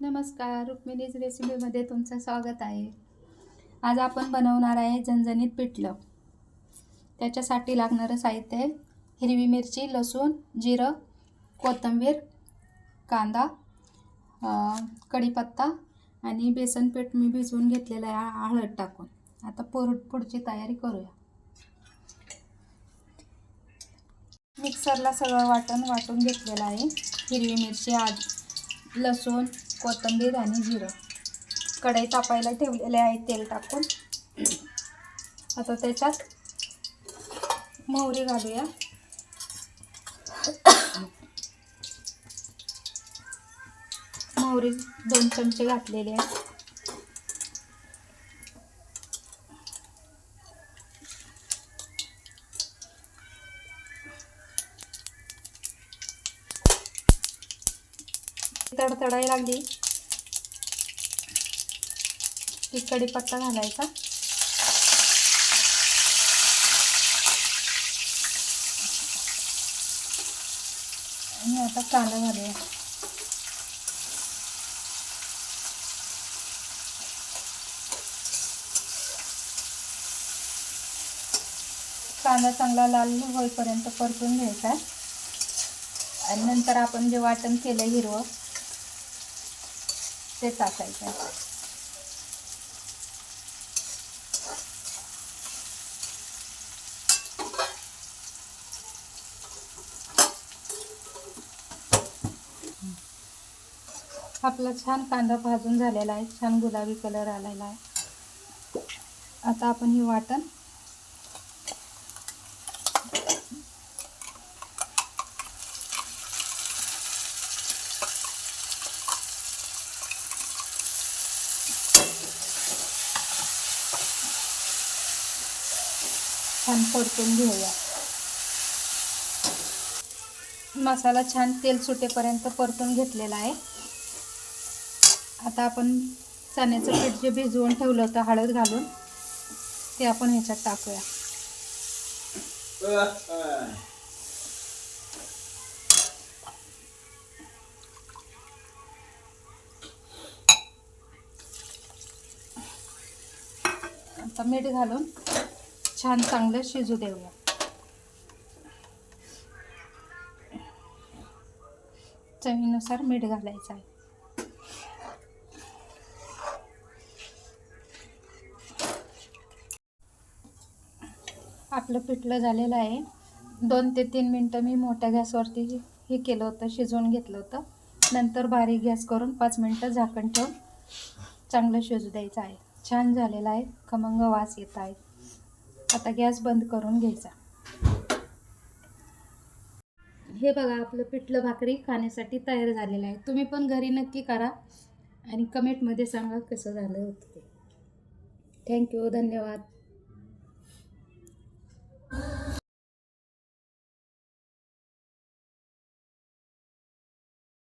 नमस्कार रुक्मिणीज रेसिपीमध्ये तुमचं स्वागत आहे. आज आपण बनवणार आहे झणझणीत पिठलं. त्याच्यासाठी लागणारं साहित्य आहे हिरवी मिरची लसूण जिरं कोथिंबीर कांदा कढीपत्ता आणि बेसन पीठ मी भिजवून घेतलेलं आहे हळद टाकून. आता पुर पुढची तयारी करूया. मिक्सरला सगळं वाटण वाटून घेतलेलं आहे. हिरवी मिरची आज लसूण कोथिंबीर आणि जिरं. कढई तापायला ठेवलेले आहे तेल टाकून. आता त्याच्यात मोहरी घालूया. मोहरी दोन चमचे घातलेले आहे. तडतडायला लागली. की कढीपत्ता घालायचा. आणि आता कांदा घालूया. कांदा चांगला लाल होईपर्यंत परतून घ्यायचा आहे. आणि नंतर आपण जे वाटण केलं हिरवं ते टाकायचं आपला छान कांदा भाजून झालेला आहे छान गुलाबी कलर आलेला आहे. आता आपण हे वाटण. छान परतून घेऊया. मसाला छान तेल सुटेपर्यंत परतून घेतलेला आहे. आता आपण चण्याचं पीठ जे भिजवून ठेवलं होतं हळद घालून ते आपण ह्याच्यात टाकूया. आता मीठ घालून छान चांगलं शिजू देऊया. चवीनुसार मीठ घालायचं आहे. आपलं पिठलं झालेलं आहे. दोन ते तीन मिनटं मी मोठ्या गॅसवरती हे केलं होतं शिजवून घेतलं होतं. नंतर बारीक गॅस करून पाच मिनटं झाकण ठेवून चांगलं शिजू द्यायचं आहे. छान झालेलं आहे. खमंग वास येत आहे. आता गॅस बंद करून घ्यायचा. हे बघा आपलं पिठलं भाकरी खाण्यासाठी तयार झालेलं आहे. तुम्ही पण घरी नक्की करा आणि कमेंटमध्ये सांगा कसं झालं होतं ते. थँक्यू धन्यवाद.